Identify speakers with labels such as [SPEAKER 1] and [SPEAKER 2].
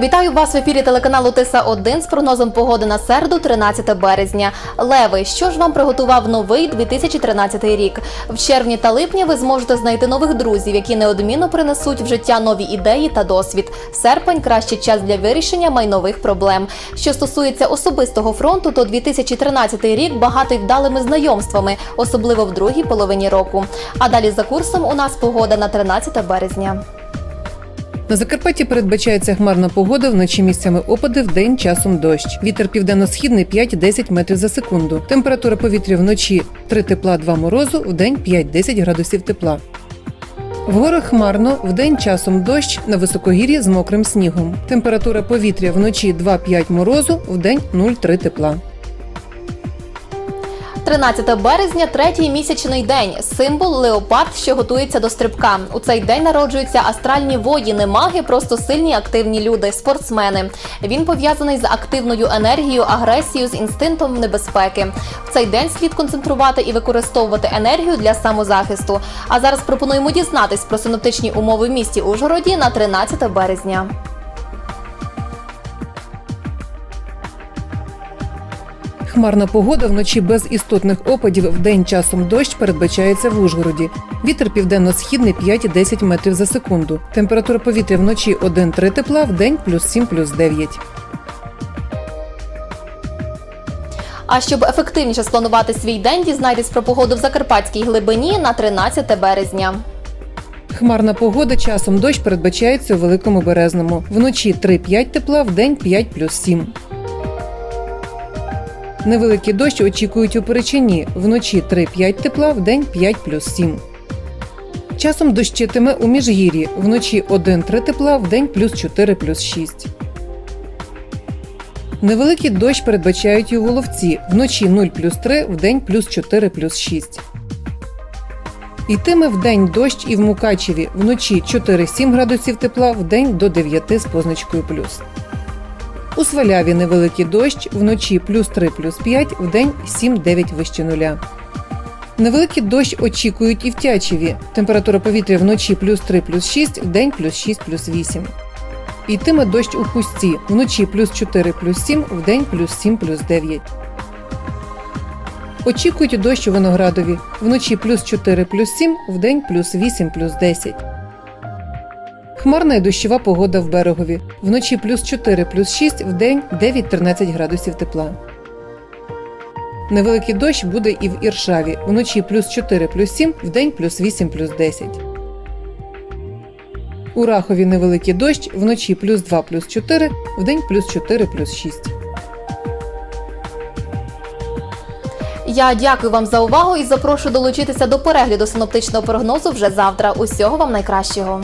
[SPEAKER 1] Вітаю вас в ефірі телеканалу Тиса 1 з прогнозом погоди на середу, 13 березня. Леви, що ж вам приготував новий 2013 рік? В червні та липні ви зможете знайти нових друзів, які неодмінно принесуть в життя нові ідеї та досвід. Серпень кращий час для вирішення майнових проблем. Що стосується особистого фронту, то 2013 рік багатий вдалими знайомствами, особливо в другій половині року. А далі за курсом у нас погода на 13 березня.
[SPEAKER 2] На Закарпатті передбачається хмарна погода, вночі місцями опади, вдень часом дощ. Вітер південно-східний 5-10 метрів за секунду. Температура повітря вночі 3 тепла, 2 морозу, вдень 5-10 градусів тепла. В горах хмарно, вдень часом дощ, на високогір'ї з мокрим снігом. Температура повітря вночі 2-5 морозу, вдень 0,3 тепла.
[SPEAKER 1] 13 березня третій місячний день. Символ леопард, що готується до стрибка. У цей день народжуються астральні воїни, маги, просто сильні активні люди, спортсмени. Він пов'язаний з активною енергією, агресією, з інстинктом небезпеки. В цей день слід концентрувати і використовувати енергію для самозахисту. А зараз пропонуємо дізнатись про синоптичні умови в місті Ужгороді на 13 березня.
[SPEAKER 2] Хмарна погода вночі без істотних опадів, вдень часом дощ передбачається в Ужгороді. Вітер південно-східний 5-10 метрів за секунду. Температура повітря вночі 1-3 тепла, вдень плюс 7, плюс 9.
[SPEAKER 1] А щоб ефективніше спланувати свій день, дізнайтесь про погоду в Закарпатській глибині на 13 березня.
[SPEAKER 2] Хмарна погода, часом дощ передбачається у Великому Березному. Вночі 3-5 тепла, вдень 5 плюс 7. Невеликий дощ очікують у Перечині. Вночі 3-5 тепла, вдень 5 плюс 7. Часом дощитиме у Міжгір'ї. Вночі 1-3 тепла, вдень плюс 4 плюс 6. Невеликий дощ передбачають у Воловці. Вночі 0 плюс 3, вдень плюс 4 плюс 6. Йтиме вдень дощ і в Мукачеві. Вночі 4-7 градусів тепла, вдень до 9 з позначкою плюс. У Сваляві невеликий дощ, вночі плюс 3 плюс 5, вдень 7-9 вище нуля. Невеликий дощ очікують і в Тячеві. Температура повітря вночі плюс 3 плюс 6, вдень плюс 6 плюс 8. Йтиме дощ у Хусті. Вночі плюс 4 плюс 7, вдень плюс 7 плюс 9. Очікують дощ у Виноградові. Вночі плюс 4 плюс 7, вдень плюс 8 плюс 10. Хмарна і дощова погода в берегові. Вночі плюс 4 плюс 6, вдень 9-13 градусів тепла. Невеликий дощ буде і в Іршаві. Вночі плюс 4 плюс 7, вдень плюс 8 плюс 10. У Рахові невеликий дощ, вночі плюс 2 плюс 4, вдень плюс 4 плюс 6.
[SPEAKER 1] Я дякую вам за увагу і запрошую долучитися до перегляду синоптичного прогнозу вже завтра. Усього вам найкращого.